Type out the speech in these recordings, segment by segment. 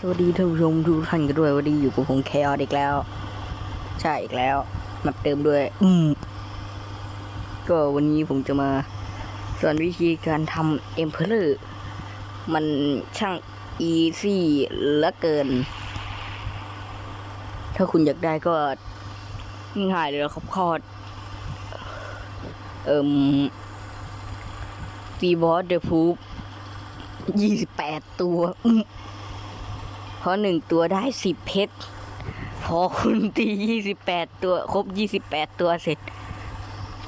สวัสดีท่านผู้ชมทุกท่านกันด้วยวันนี้อยู่กับผมแคอออีกแล้ว ใช่อีกแล้วมาเติมด้วย อืม ก็วันนี้ผมจะมาสอนวิธีการทำเอ็มเพลอร์มันช่างอีซี่เหลือเกิน ถ้าคุณอยากได้ก็ง่ายเลยครับคอด เอ่มตีบอสเดอะพูปยี่สิบแปดตัว อืม ราะหนึ่งตัวได้สิบเพชร พอคุณตียี่สิบแปดตัว ครบยี่สิบแปดตัวเสร็จ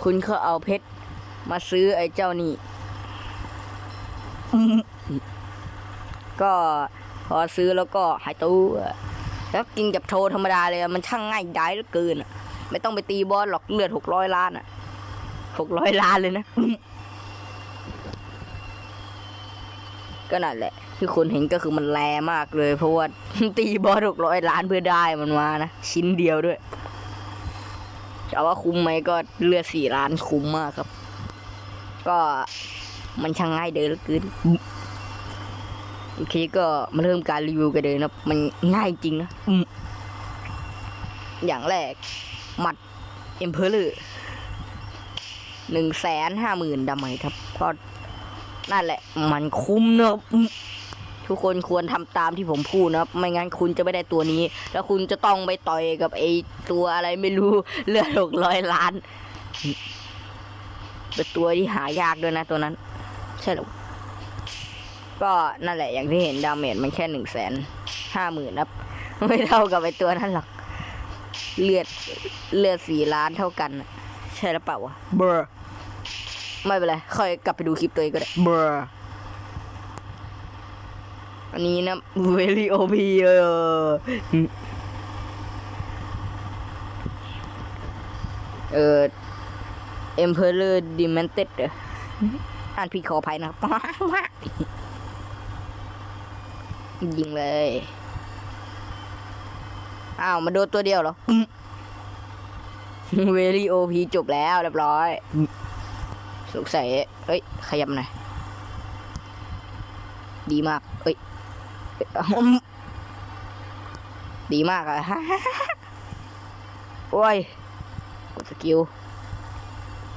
คุณก็เอาเพชร มาซื้อไอ้เจ้านี่ ก็พอซื้อแล้วก็หายตัวแล้วกินกับโทรธรรมดาเลย มันช่างง่ายดายเหลือเกินไม่ต้องไปตีบอสหรอกเลือดหกร้อยล้านอะหกร้อยล้านเลยนะ ก็นั่นแหละ ที่คุณเห็นก็คือมันแรงมากเลย เพราะว่าตีบอสหกร้อยล้านเพื่อได้มันมานะ ชิ้นเดียวด้วยแต่ว่าคุ้มไหมก็เลือดสี่ล้านคุ้มมากครับ ก็มันช่างง่ายเดินเหลือเกินโอเคก็มาเริ่มการรีวิวกันเลยนะมันง่ายจริงนะอย่างแรกหมัดเอ็มเพลอร์หนึ่งแสนห้าหมื่นดาไมครับก็นั่นแหละ มันคุ้มเนอะ ทุกคนควรทำตามที่ผมพูดนะครับ ไม่งั้นคุณจะไม่ได้ตัวนี้ แล้วคุณจะต้องไปต่อยกับไอตัวอะไรไม่รู้เลือดหกร้อยล้านเป็นตัวที่หายากด้วยนะตัวนั้น ใช่หรอก็นั่นแหละอย่างที่เห็นดาเมจมันแค่หนึ่งแสนห้าหมื่นนะไม่เท่ากับไอตัวนั้นหรอกเลือดเลือดสี่ล้านเท่ากันน่ะใช่หรือเปล่าวะเบอร์ไม่เป็นไรค่อยกลับไปดูคลิปตัวเองก็ได้เบอร์ อันนี้นะเวลีโอพีเออเออ Emperor Demented เหรออ่านผิดขออภัยนะครับยิงเลย อ้าว มาโดนตัวเดียวเหรอ เวลีโอพีจบแล้วเรียบร้อยสงสัยเฮ้ย ขยับหน่อย ดีมาก เฮ้ยเอ้ยอืม ดีมากอะโอ้ยกดสกิล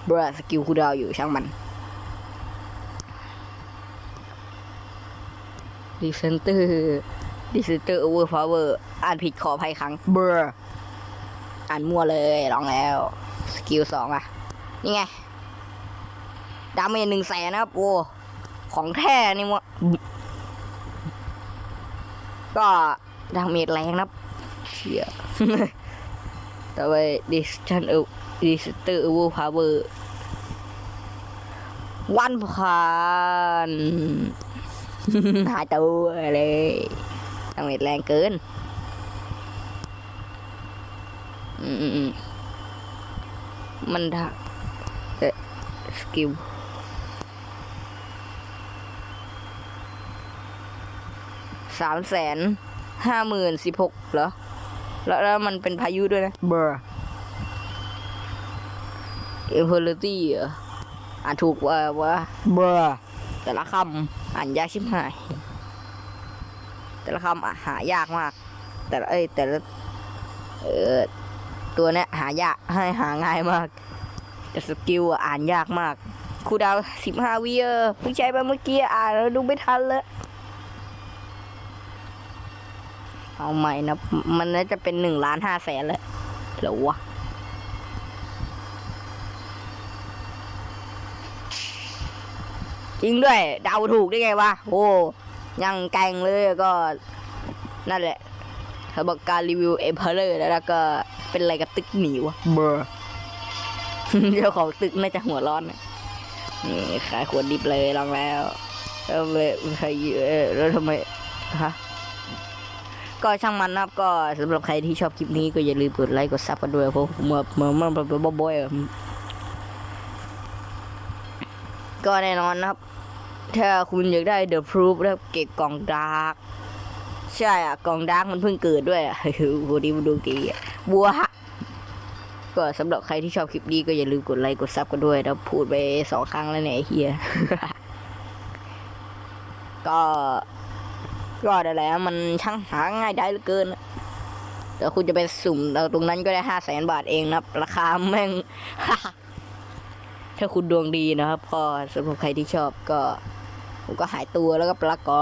บราสกิลคูดาวอยู่ช่างมันดิเซนเตอร์ดิเซนเตอร์โอเวอร์พาวเวอร์อ่านผิดขออภัยครั้งเบอราอ่านมั่วเลยลองแล้ว สกิลสองอะนี่ไง ดาเมจหนึ่งแสนนะครับโอ้ของแท้นี่มะ ก็ดาเมจแรงนะเชี่ยต่อไปดิสชันเออดิสเตอร์เอเวอร์พาวเวอร์วันพันหายตัวเลยดาเมจแรงเกินอืมมันทักเออสกิล สามแสนห้าหมื่นสิบหกเหรอ แล้วแล้วมันเป็นพายุด้วยนะ เบอร์เอเ r อร์ตี้เหรออ่านถูกว่าว่าเบอร์แต่ละคำอ่านยากชิบหาย แต่ละคำอะหายากมาก แต่ละเอ้ยแต่ละเออตัวเนี้ยหายากให้หาง่ายมาก แต่สกิลอะอ่านยากมากครูดาวสิบห้าวิเออเพิ่งใช้ไปเมื่อกี้อ่านแล้วดูไม่ทันเลย เอาใหม่นะ มันน่าจะเป็นหนึ่งล้านห้าแสนแล้วเหรอวะจริงด้วยเดาถูกได้ไงวะโอ้ยังแกงเลยก็นั่นแหละเขาบอกการรีวิวเอเพลอร์แล้วก็เป็นอะไรกับตึกหนีวะเบอร์เจ้าของตึกน่าจะหัวร้อนนะนี่ขายขวดดิบเลยลองแล้วแล้วเลยใครเออแล้วทำไมฮะ ก็ช่างมันนะครับก็สำหรับใครที่ชอบคลิปนี้ก็อย่าลืมกดไลค์กดซับกันด้วยเพราะผมแบบเมื่อนมันเป็นบ่อยๆอะก็แน่นอนนะครับ ถ้าคุณอยากได้ The Proof แล้วเก็บกล่องดาร์กใช่อะกล่องดาร์กมันเพิ่งเกิดด้วยอะโหดีมันดูดีอะบัวฮะก็สำหรับใครที่ชอบคลิปนี้ก็อย่าลืมกดไลค์กดซับกันด้วยแล้วพูดไปสองครั้งแล้วเนี่ยเฮียก็ ก็ได้แหละมันช่างหาง่ายได้เหลือเกินแต่คุณจะไปสุ่มเอาตรงนั้นก็ได้ห้าแสนบาทเองนะครับ ราคาแม่ง ถ้าคุณดวงดีนะครับ ก็สำหรับใครที่ชอบก็ ผมก็หายตัวแล้วก็ปลากอ